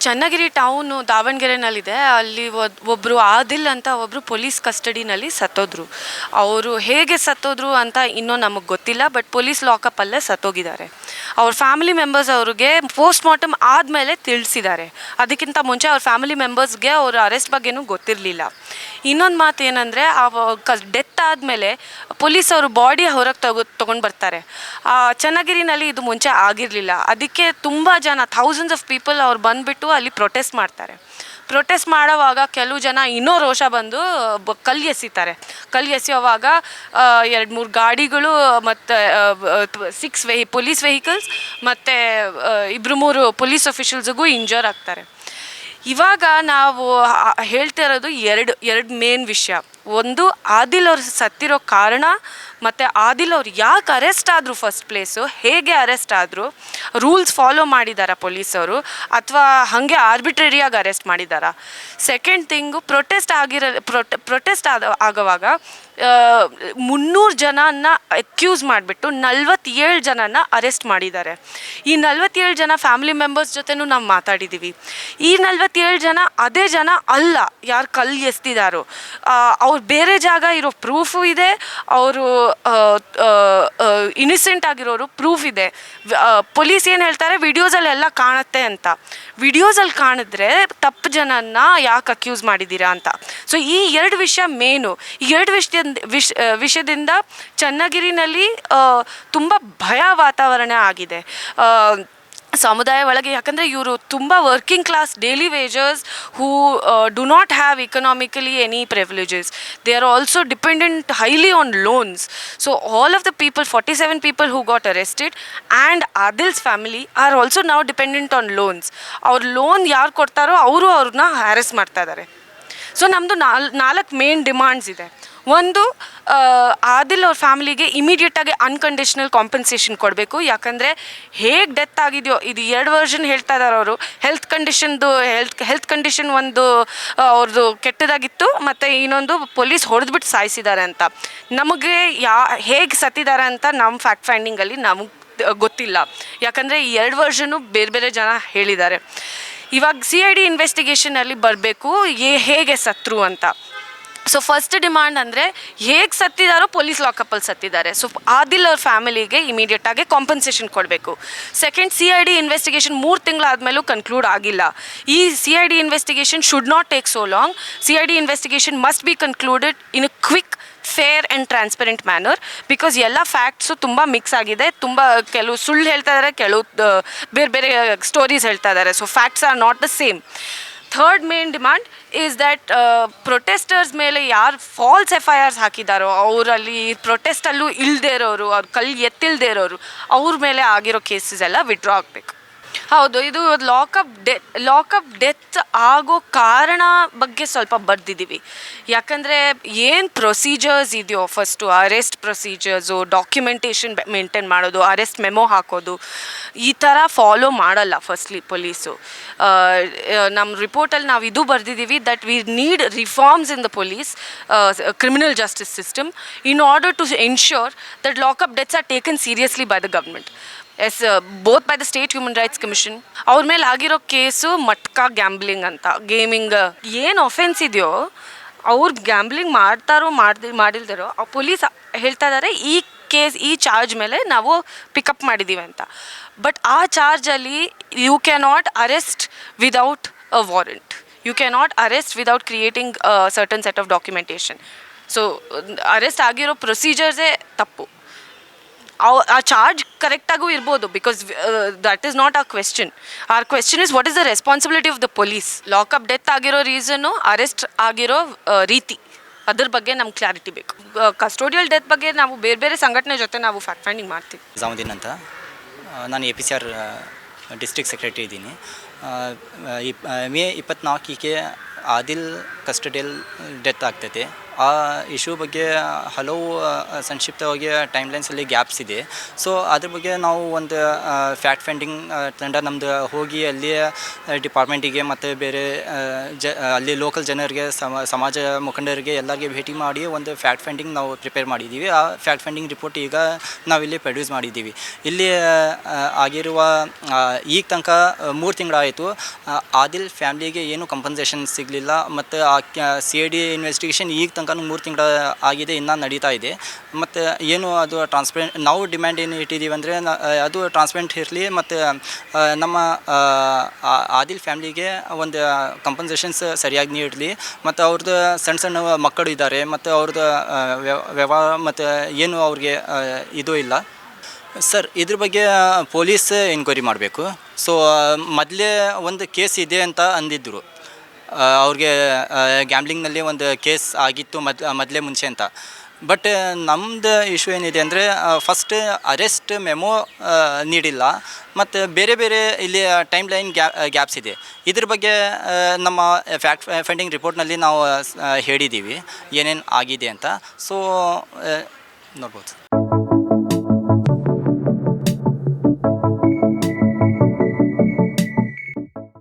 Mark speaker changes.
Speaker 1: Channagiri town ದಾವಣಗೆರೆನಲ್ಲಿದೆ. ಅಲ್ಲಿ ಒಬ್ಬರು ಆದಿಲ್ ಅಂತ ಒಬ್ರು ಪೊಲೀಸ್ ಕಸ್ಟಡಿನಲ್ಲಿ ಸತ್ತೋದ್ರು. ಅವರು ಹೇಗೆ ಸತ್ತೋದ್ರು ಅಂತ ಇನ್ನೂ ನಮಗೆ ಗೊತ್ತಿಲ್ಲ ಬಟ್ ಪೊಲೀಸ್ ಲಾಕಪ್ಪಲ್ಲೇ ಸತ್ತೋಗಿದ್ದಾರೆ. ಅವ್ರ ಫ್ಯಾಮಿಲಿ ಮೆಂಬರ್ಸ್ ಅವ್ರಿಗೆ ಪೋಸ್ಟ್ ಮಾರ್ಟಮ್ ಆದಮೇಲೆ ತಿಳಿಸಿದ್ದಾರೆ. ಅದಕ್ಕಿಂತ ಮುಂಚೆ ಅವ್ರ ಫ್ಯಾಮಿಲಿ ಮೆಂಬರ್ಸ್ಗೆ ಅವ್ರ ಅರೆಸ್ಟ್ ಬಗ್ಗೆನೂ ಗೊತ್ತಿರಲಿಲ್ಲ. ಇನ್ನೊಂದು ಮಾತು ಏನಂದರೆ, ಆ, ಕ ಡೆತ್ ಆದಮೇಲೆ ಪೊಲೀಸ್ ಅವರು ಬಾಡಿ ಹೊರಗೆ ತಗೋ, ತೊಗೊಂಡು ಬರ್ತಾರೆ. ಚನ್ನಗಿರಿನಲ್ಲಿ ಇದು ಮುಂಚೆ ಆಗಿರಲಿಲ್ಲ. ಅದಕ್ಕೆ ತುಂಬ ಜನ ಥೌಸಂಡ್ಸ್ ಆಫ್ ಪೀಪಲ್ ಅವ್ರು ಬಂದುಬಿಟ್ಟು ಅಲ್ಲಿ ಪ್ರೊಟೆಸ್ಟ್ ಮಾಡ್ತಾರೆ. ಪ್ರೊಟೆಸ್ಟ್ ಮಾಡೋವಾಗ ಕೆಲವು ಜನ ಇನ್ನೂ ರೋಷ ಬಂದು ಬ, ಕಲ್ಲು ಎಸಿತಾರೆ. ಕಲ್ಲು ಎಸೆಯೋವಾಗ ಎರಡು ಮೂರು ಗಾಡಿಗಳು ಮತ್ತು ಸಿಕ್ಸ್ ವೆಹಿ ಪೊಲೀಸ್ ವೆಹಿಕಲ್ಸ್ ಮತ್ತು ಇಬ್ಬರು ಮೂರು ಪೊಲೀಸ್ ಅಫಿಷಿಯಲ್ಸ್ಗೂ ಇಂಜೂರ್ ಆಗ್ತಾರೆ. ಇವಾಗ ನಾವು ಹೇಳ್ತಿರೋದು ಎರಡು ಎರಡು ಮೇನ್ ವಿಷಯ. ಒಂದು ಆದಿಲ್ ಅವ್ರು ಸತ್ತಿರೋ ಕಾರಣ ಮತ್ತು ಆದಿಲ್ ಅವ್ರು ಯಾಕೆ ಅರೆಸ್ಟ್ ಆದರು ಫಸ್ಟ್ ಪ್ಲೇಸು ಹೇಗೆ ಅರೆಸ್ಟ್ ಆದರು? ರೂಲ್ಸ್ ಫಾಲೋ ಮಾಡಿದಾರಾ ಪೊಲೀಸವರು ಅಥವಾ ಹಾಗೆ ಆರ್ಬಿಟ್ರರಿಯಾಗಿ ಅರೆಸ್ಟ್ ಮಾಡಿದಾರಾ? ಸೆಕೆಂಡ್ ಥಿಂಗು ಪ್ರೊಟೆಸ್ಟ್ ಆಗಿರೋ ಪ್ರೊಟೆ ಪ್ರೊಟೆಸ್ಟ್ ಆದ, ಆಗುವಾಗ ಮುನ್ನೂರು ಜನನ ಅಕ್ಯೂಸ್ ಮಾಡಿಬಿಟ್ಟು ನಲ್ವತ್ತೇಳು ಜನನ ಅರೆಸ್ಟ್ ಮಾಡಿದ್ದಾರೆ ಈ ನಲ್ವತ್ತೇಳು ಜನ ಫ್ಯಾಮಿಲಿ ಮೆಂಬರ್ಸ್ ಜೊತೆನೂ ನಾವು ಮಾತಾಡಿದ್ದೀವಿ ಈ ನಲ್ವತ್ತೇಳು ಜನ ಅದೇ ಜನ ಅಲ್ಲ, ಯಾರು ಕಲ್ಲು ಎಸ್ತಿದಾರೋ. ಅವ್ರು ಬೇರೆ ಜಾಗ ಇರೋ ಪ್ರೂಫು ಇದೆ, ಅವರು ಇನಿಸೆಂಟ್ ಆಗಿರೋರು ಪ್ರೂಫ್ ಇದೆ. ಪೊಲೀಸ್ ಏನು ಹೇಳ್ತಾರೆ? ವಿಡಿಯೋಸಲ್ಲಿ ಎಲ್ಲ ಕಾಣುತ್ತೆ ಅಂತ. ವಿಡಿಯೋಸಲ್ಲಿ ಕಾಣಿದ್ರೆ ತಪ್ಪು ಜನನ ಯಾಕೆ ಅಕ್ಯೂಸ್ ಮಾಡಿದ್ದೀರಾ ಅಂತ. ಸೊ ಈ ಎರಡು ವಿಷಯ ಮೇನು ಈ ಎರಡು ವಿಷಯದಿಂದ, ವಿಷ ವಿಷಯದಿಂದ ಚನ್ನಗಿರಿನಲ್ಲಿ ತುಂಬ ಭಯ ವಾತಾವರಣ ಆಗಿದೆ. ಸಮುದಾಯ ಒಳಗೆ, ಯಾಕಂದರೆ ಇವರು ತುಂಬ working class daily wagers who do not have economically any privileges they are also dependent highly on loans so all of the people forty seven people who got arrested and Adil's family are also ನಾವು dependent on loans ಅವ್ರ loan ಯಾರು ಕೊಡ್ತಾರೋ ಅವರು ಅವ್ರನ್ನ ಹ್ಯಾರೆಸ್ ಮಾಡ್ತಾ ಇದ್ದಾರೆ so ನಮ್ಮದು ನಾಲ್, ನಾಲ್ಕು ಮೇನ್ ಡಿಮಾಂಡ್ಸ್ ಇದೆ. ಒಂದು ಆದಿಲ್ ಅವ್ರ ಫ್ಯಾಮಿಲಿಗೆ ಇಮಿಡಿಯೇಟಾಗಿ ಅನ್ಕಂಡೀಷ್ನಲ್ ಕಾಂಪನ್ಸೇಷನ್ ಕೊಡಬೇಕು. ಯಾಕಂದರೆ ಹೇಗೆ ಡೆತ್ ಆಗಿದೆಯೋ, ಇದು ಎರಡು ವರ್ಷನ್ ಹೇಳ್ತಾ ಇದ್ದಾರೆ ಅವರು. ಹೆಲ್ತ್ ಕಂಡೀಷನ್ದು ಹೆಲ್ತ್ ಹೆಲ್ತ್ ಕಂಡೀಷನ್ ಒಂದು ಅವ್ರದ್ದು ಕೆಟ್ಟದಾಗಿತ್ತು, ಮತ್ತು ಇನ್ನೊಂದು ಪೊಲೀಸ್ ಹೊಡೆದ್ಬಿಟ್ಟು ಸಾಯಿಸಿದ್ದಾರೆ ಅಂತ. ನಮಗೆ ಯಾ, ಹೇಗೆ ಸತ್ತಿದ್ದಾರೆ ಅಂತ ನಮ್ಮ ಫ್ಯಾಕ್ಟ್ ಫೈಂಡಿಂಗಲ್ಲಿ ನಮಗೆ ಗೊತ್ತಿಲ್ಲ. ಯಾಕಂದರೆ ಈ ಎರಡು ವರ್ಷನೂ ಬೇರೆ ಬೇರೆ ಜನ ಹೇಳಿದ್ದಾರೆ. ಇವಾಗ ಸಿ ಐ ಡಿ ಇನ್ವೆಸ್ಟಿಗೇಷನಲ್ಲಿ ಬರಬೇಕು, ಏ, ಹೇಗೆ ಸತ್ರು ಅಂತ. ಸೊ ಫಸ್ಟ್ ಡಿಮಾಂಡ್ ಅಂದರೆ ಹೇಗೆ ಸತ್ತಿದಾರೋ ಪೊಲೀಸ್ ಲಾಕಪ್ಪಲ್ಲಿ ಸತ್ತಿದ್ದಾರೆ. ಸೊ ಆದಿಲ್ ಅವ್ರ ಫ್ಯಾಮಿಲಿಗೆ ಇಮಿಡಿಯೇಟಾಗಿ ಕಾಂಪನ್ಸೇಷನ್ ಕೊಡಬೇಕು. Second C I D investigation ಮೂರು ತಿಂಗಳಾದಮೇಲೂ ಕನ್ಕ್ಲೂಡ್ ಆಗಿಲ್ಲ. ಈ C I D investigation should not take so long C I D investigation must be concluded in a quick fair and transparent manner because ಎಲ್ಲ facts ತುಂಬ mix ಆಗಿದೆ. ತುಂಬ ಕೆಲವು ಸುಳ್ಳು ಹೇಳ್ತಾ ಇದ್ದಾರೆ ಕೆಲವು ಬೇರೆ ಬೇರೆ ಸ್ಟೋರೀಸ್ ಹೇಳ್ತಾ ಇದ್ದಾರೆ so facts are not the same third main demand is that protesters ಮೇಲೆ ಯಾರು ಫಾಲ್ಸ್ ಎಫ್ ಐ ಆರ್ಸ್ ಹಾಕಿದ್ದಾರೋ ಅವರಲ್ಲಿ ಪ್ರೊಟೆಸ್ಟಲ್ಲೂ ಇಲ್ಲದೇ ಇರೋರು, ಅವ್ರು ಕಲ್ಲು ಎತ್ತಿಲ್ದೇ ಇರೋರು, ಅವ್ರ ಮೇಲೆ ಆಗಿರೋ ಕೇಸಸ್ ಎಲ್ಲ ವಿಡ್ರಾ ಆಗಬೇಕು. ಹೌದು, ಇದು ಲಾಕಪ್ ಡೆ ಲಾಕಪ್ ಡೆತ್ ಆಗೋ ಕಾರಣ ಬಗ್ಗೆ ಸ್ವಲ್ಪ ಬರ್ದಿದ್ದೀವಿ. ಯಾಕಂದರೆ ಏನು ಪ್ರೊಸೀಜರ್ಸ್ ಇದೆಯೋ first arrest procedures documentation maintain ಮಾಡೋದು ಅರೆಸ್ಟ್ ಮೆಮೊ ಹಾಕೋದು, ಈ ಥರ ಫಾಲೋ ಮಾಡಲ್ಲ ಫಸ್ಟ್ಲಿ ಪೊಲೀಸು. ನಮ್ಮ ರಿಪೋರ್ಟಲ್ಲಿ ನಾವು ಇದು ಬರ್ದಿದ್ದೀವಿ that we need reforms in the police criminal justice system in order to ensure that lockup deaths are taken seriously by the government as both by the state human rights commission ಅವ್ರ ಮೇಲೆ ಆಗಿರೋ case matka gambling ಅಂತ. Gaming ಏನು offence ಇದೆಯೋ, ಅವ್ರು gambling ಮಾಡ್ತಾರೋ ಮಾಡ್ದಿ, ಮಾಡಿಲ್ದಿರೋ, ಆ police ಹೇಳ್ತಾ ಇದ್ದಾರೆ ಈ ಕೇಸ್, ಈ ಚಾರ್ಜ್ ಮೇಲೆ ನಾವು ಪಿಕಪ್ ಮಾಡಿದ್ದೀವಿ ಅಂತ. ಬಟ್ ಆ ಚಾರ್ಜಲ್ಲಿ you cannot arrest without a warrant you cannot arrest without creating certain set of documentation so arrest ಆಗಿರೋ ಪ್ರೊಸೀಜರ್ಸೇ ತಪ್ಪು. ಆ ಚಾರ್ಜ್ ಕರೆಕ್ಟಾಗೂ ಇರ್ಬೋದು because that is not our question our question is what is the responsibility of the police lockup death ಆಗಿರೋ reason arrest ಆಗಿರೋ ರೀತಿ. ಅದ್ರ ಬಗ್ಗೆ ನಮ್ಗೆ ಕ್ಲಾರಿಟಿ ಬೇಕು. ಕಸ್ಟೋಡಿಯಲ್ ಡೆತ್ ಬಗ್ಗೆ ನಾವು ಬೇರೆ ಬೇರೆ ಸಂಘಟನೆ ಜೊತೆ ನಾವು ಫ್ಯಾಕ್ಟ್ ಫೈಂಡಿಂಗ್ ಮಾಡ್ತೀವಿ.
Speaker 2: ಜಾಮುದ್ದೀನ್ ಅಂತ. ನಾನು A P C R district secretary ಇದ್ದೀನಿ. ಮೇ ಇಪ್ಪತ್ನಾಲ್ಕಿಗೆ ಆದಿಲ್ ಕಸ್ಟಡಿಯಲ್ ಡೆತ್ ಆಗ್ತೈತೆ. ಆ ಇಶ್ಯೂ ಬಗ್ಗೆ, ಹಲವು ಸಂಕ್ಷಿಪ್ತವಾಗಿ ಟೈಮ್ ಲೈನ್ಸಲ್ಲಿ ಗ್ಯಾಪ್ಸ್ ಇದೆ. ಸೊ ಅದ್ರ ಬಗ್ಗೆ ನಾವು ಒಂದು ಫ್ಯಾಕ್ಟ್ ಫೈಂಡಿಂಗ್ ತಂಡ ನಮ್ಮದು ಹೋಗಿ ಅಲ್ಲಿಯ ಡಿಪಾರ್ಟ್ಮೆಂಟಿಗೆ ಮತ್ತು ಬೇರೆ ಜ, ಅಲ್ಲಿ ಲೋಕಲ್ ಜನರಿಗೆ, ಸಮ, ಸಮಾಜ ಮುಖಂಡರಿಗೆ ಎಲ್ಲರಿಗೆ ಭೇಟಿ ಮಾಡಿ ಒಂದು ಫ್ಯಾಕ್ಟ್ ಫೈಂಡಿಂಗ್ ನಾವು ಪ್ರಿಪೇರ್ ಮಾಡಿದ್ದೀವಿ. ಆ ಫ್ಯಾಕ್ಟ್ ಫೈಂಡಿಂಗ್ ರಿಪೋರ್ಟ್ ಈಗ ನಾವಿಲ್ಲಿ ಪ್ರೊಡ್ಯೂಸ್ ಮಾಡಿದ್ದೀವಿ. ಇಲ್ಲಿ ಆಗಿರುವ ಈಗ ತನಕ ಮೂರು ತಿಂಗಳಾಯಿತು. ಆದಿಲ್ ಫ್ಯಾಮ್ಲಿಗೆ ಏನು ಕಂಪನ್ಸೇಷನ್ ಸಿಗಲಿಲ್ಲ. ಮತ್ತು ಆ ಸಿ ಐ ಡಿ ಇನ್ವೆಸ್ಟಿಗೇಷನ್ ಈಗ ತನಕ ಮೂರು ತಿಂಗಳ ಆಗಿದೆ, ಇನ್ನೂ ನಡೀತಾ ಇದೆ. ಮತ್ತು ಏನು ಅದು ಟ್ರಾನ್ಸ್ಪರೆಂಟ್ ನಾವು ಡಿಮ್ಯಾಂಡ್ ಏನು ಇಟ್ಟಿದ್ದೀವಿ ಅಂದರೆ ಅದು ಟ್ರಾನ್ಸ್ಪರೆಂಟ್ ಇರಲಿ, ಮತ್ತು ನಮ್ಮ ಆದಿಲ್ ಫ್ಯಾಮ್ಲಿಗೆ ಒಂದು ಕಂಪನ್ಸೇಷನ್ಸ್ ಸರಿಯಾಗಿ ನೀಡಲಿ, ಮತ್ತು ಅವ್ರದ್ದು ಸಣ್ಣ ಸಣ್ಣ ಮಕ್ಕಳು ಇದ್ದಾರೆ, ಮತ್ತು ಅವ್ರದ್ದು ವ್ಯವಹಾರ, ಮತ್ತು ಏನು ಅವ್ರಿಗೆ ಇದು ಇಲ್ಲ. ಸರ್ ಇದ್ರ ಬಗ್ಗೆ ಪೊಲೀಸ್ ಎನ್ಕ್ವೈರಿ ಮಾಡಬೇಕು. ಸೊ ಮೊದಲೇ ಒಂದು ಕೇಸ್ ಇದೆ ಅಂತ ಅಂದಿದ್ದರು ಅವ್ರಿಗೆ ಗ್ಯಾಮ್ಲಿಂಗ್ನಲ್ಲಿ ಒಂದು ಕೇಸ್ ಆಗಿತ್ತು ಮದ್, ಮೊದಲೇ ಮುಂಚೆ ಅಂತ. ಬಟ್ ನಮ್ಮದು ಇಶ್ಯೂ ಏನಿದೆ ಅಂದರೆ ಫಸ್ಟ್ ಅರೆಸ್ಟ್ ಮೆಮೊ ನೀಡಿಲ್ಲ. ಮತ್ತು ಬೇರೆ ಬೇರೆ ಇಲ್ಲಿ ಟೈಮ್ ಲೈನ್ ಗ್ಯಾ ಗ್ಯಾಪ್ಸ್ ಇದೆ. ಇದ್ರ ಬಗ್ಗೆ ನಮ್ಮ ಫ್ಯಾಕ್ಟ್ ಫೈಂಡಿಂಗ್ ರಿಪೋರ್ಟ್ನಲ್ಲಿ ನಾವು ಹೇಳಿದ್ದೀವಿ ಏನೇನು ಆಗಿದೆ ಅಂತ. ಸೊ ನೋಡ್ಬೋದು.